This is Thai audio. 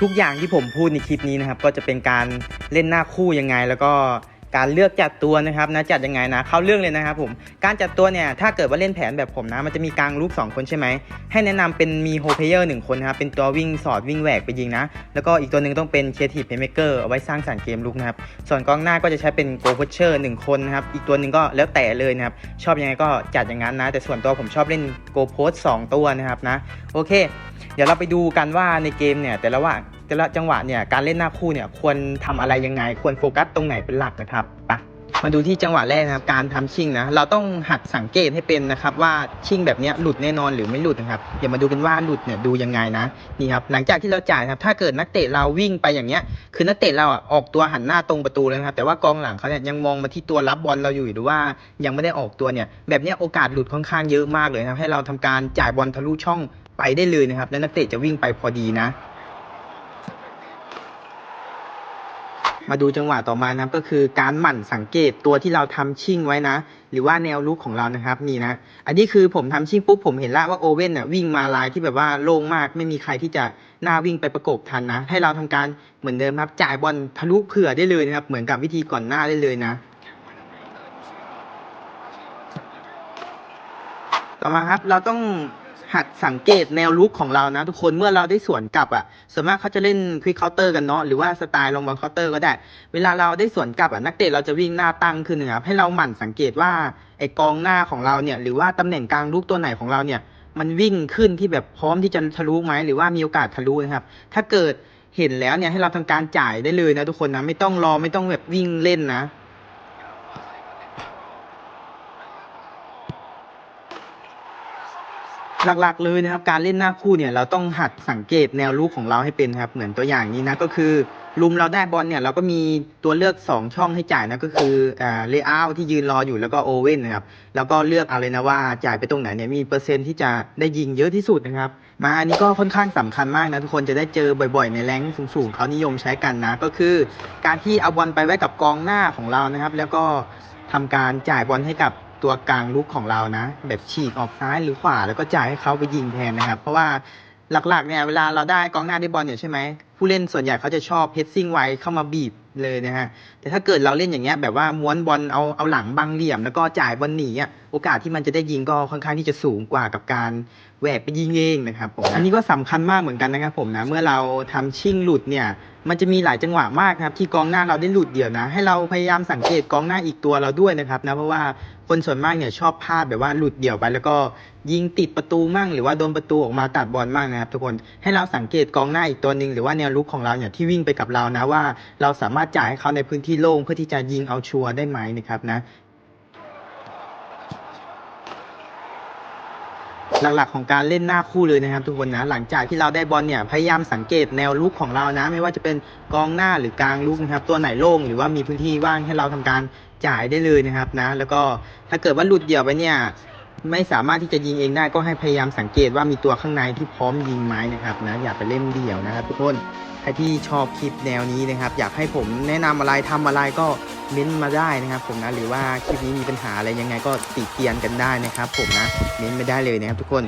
ทุกอย่างที่ผมพูดในคลิปนี้นะครับ ก็จะเป็นการเล่นหน้าคู่ยังไงแล้วก็ การเลือกจัดตัวนะครับนะจัดยังไงนะเข้าเรื่องเลยนะครับผมการจัดตัวเนี่ยถ้าเกิดว่าเล่นแผนแบบผมนะมันจะมีกลางลูก2คนใช่ไหมให้แนะนำเป็นมีโฮเพเยอร์หนึ่งคนนะครับเป็นตัววิ่งสอดวิ่งแหวกไปยิงนะ แล้วก็อีกตัวหนึ่งต้องเป็นเคทีฟเพย์เมเกอร์เอาไว้สร้างสรรค์เกมลุกนะครับส่วนกองหน้าก็จะใช้เป็นโกล p เชอร์หนึ่งคนนะครับอีกตัวหนึ่งก็แล้วแต่เลยนะครับชอบยังไงก็จัดอย่างนั้นนะ แต่ส่วนตัวผมชอบเล่นโกโพสสองตัวนะครับนะโอเค เดี๋ยวเราไปดูกันว่าในเกมเนี่ยแต่ละว่า แต่ละจังหวะเนี่ยการเล่นหน้าคู่เนี่ยควรทำอะไรยังไง ควรโฟกัสตรงไหนเป็นหลักนะครับไปะมาดูที่จังหวะแรกนะครับ การทำชิ่งนะเราต้องหัดสังเกตให้เป็นนะครับ ว่าชิ่งแบบนี้หลุดแน่นอนหรือไม่หลุดนะครับเดี๋ยวมาดูกันว่าหลุดเนี่ยดูยังไงนะนี่ครับหลังจากที่เราจ่ายครับ ถ้าเกิดนักเตะเราวิ่งไปอย่างเงี้ย คือนักเตะเราอะออกตัวหันหน้าตรงประตูเลยนะครับแต่ว่ากองหลังเขาเนี่ยยังมองมาที่ตัวรับบอลเราอยู่หรือว่ายังไม่ได้ออกตัวเนี่ยแบบนี้โอกาสหลุดค่อนข้างเยอะมากเลยนะให้เราทำการจ่ายบอลทะลุช่องไปได้เลยนะครับ แล้วนักเตะจะวิ่งไปพอดีนะ มาดูจังหวะต่อมานะก็คือการหมั่นสังเกตตัวที่เราทำชิ่งไว้นะ หรือว่าแนวลุกของเรานะครับนี่นะ อันนี้คือผมทำชิ่งปุ๊บผมเห็นแล้วว่าโอเว่นน่ะวิ่งมาลายที่แบบว่าโล่งมาก ไม่มีใครที่จะหน้าวิ่งไปประกบทันนะ ให้เราทำการเหมือนเดิมครับจ่ายบอลทะลุเผื่อได้เลยนะครับ เหมือนกับวิธีก่อนหน้าได้เลยนะต่อมาครับเราต้อง หัดสังเกตแนวลุกของเรานะ ทุกคนเมื่อเราได้สวนกลับอะส่วนมากเขาจะเล่นควิกเคาน์เตอร์กันเนาะหรือว่าสไตล์ลงบอลเคาน์เตอร์ก็ได้ เวลาเราได้สวนกลับอะนักเตะเราจะวิ่งหน้าตั้งขึ้นนะครับให้เราหมั่นสังเกตว่าไอ้กองหน้าของเราเนี่ยหรือว่าตำแหน่งกลางลูกตัวไหนของเราเนี่ย มันวิ่งขึ้นที่แบบพร้อมที่จะทะลุไหมหรือว่ามีโอกาสทะลุนะครับ ถ้าเกิดเห็นแล้วเนี่ยให้เราทำการจ่ายได้เลยนะทุกคนนะไม่ต้องรอไม่ต้องแบบวิ่งเล่นนะ หลักๆเลยนะครับการเล่นหน้าคู่เนี่ยเราต้องหัดสังเกตแนวลูกของเราให้เป็นครับเหมือนตัวอย่างนี้นะก็คือลุมเราได้บอลเนี่ยเราก็มีตัวเลือก 2 ช่องให้จ่ายนะก็คืออ่าเลเยอร์ที่ยืนรออยู่แล้วก็โอเว่นนะครับแล้วก็เลือกเอาเลยนะว่าจ่ายไปตรงไหนเนี่ยมีเปอร์เซ็นต์ที่จะได้ยิงเยอะที่สุดนะครับมาอันนี้ก็ค่อนข้างสำคัญมากนะทุกคนจะได้เจอบ่อยๆ ในแรงสูงๆเขานิยมใช้กันนะก็คือ การที่เอาบอลไปไว้กับกองหน้าของเรานะครับ แล้วก็ทำการจ่ายบอลให้กับ ตัวกลางลุกของเรานะ แบบฉีกออกซ้ายหรือขวาแล้วก็จ่ายให้เขาไปยิงแทนนะครับ เพราะว่าหลักๆเนี่ยเวลาเราได้กองหน้าได้บอลเนี่ยใช่ไหมผู้เล่นส่วนใหญ่เขาจะชอบเฮดซิ่งไวเข้ามาบีบเลยนะฮะแต่ถ้าเกิดเราเล่นอย่างเงี้ยแบบว่าม้วนบอลเอาเอาหลังบังเหลี่ยมแล้วก็จ่ายบอลหนีอะ อกาสที่มันจะได้ยิงก็ค่อนข้างที่จะสูงกว่ากับการแหวกไปยิงเองนะครับผมอันนี้ก็สำคัญมากเหมือนกันนะครับผมนะเมื่อเราทำชิ่งหลุดเนี่ยมันจะมีหลายจังหวะมากครับที่กองหน้าเราได้หลุดเดี่ยวนะ ให้เราพยายามสังเกตกองหน้าอีกตัวเราด้วยนะครับนะเพราะว่าคนส่วนมากเนี่ยชอบพลาดแบบว่าหลุดเดี่ยวไป แล้วก็ยิงติดประตูมั่ง หรือว่าโดนประตูออกมาตัดบอลมั่งนะครับ ทุกคนให้เราสังเกตกองหน้าอีกตัวหนึ่งหรือว่าแนวลุกของเราเนี่ยที่วิ่งไปกับเรานะว่า เราสามารถจ่ายให้เขาในพื้นที่โล่งเพื่อที่จะยิงเอาชัวร์ได้ไหมนะครับนะ หลักๆของการเล่นหน้าคู่เลยนะครับ ทุกคนนะหลังจากที่เราได้บอลเนี่ยพยายามสังเกตแนวลุกของเรานะ ไม่ว่าจะเป็นกองหน้าหรือกลางลุกนะครับ ตัวไหนโล่งหรือว่ามีพื้นที่ว่างให้เราทำการจ่ายได้เลยนะครับนะ แล้วก็ถ้าเกิดว่าหลุดเดี่ยวไปเนี่ย ไม่สามารถที่จะยิงเองได้ก็ให้พยายามสังเกตว่ามีตัวข้างในที่พร้อมยิงไหมนะครับนะอย่าไปเล่นเดี่ยวนะครับ ทุกคนใครที่ชอบคลิปแนวนี้นะครับ อยากให้ผมแนะนำอะไรทำอะไรก็เม้นต์มาได้นะครับ ผมนะหรือว่าคลิปนี้มีปัญหาอะไรยังไงก็ติเตียนกันได้นะครับ ผมนะเม้นไม่ได้เลยนะครับทุกคน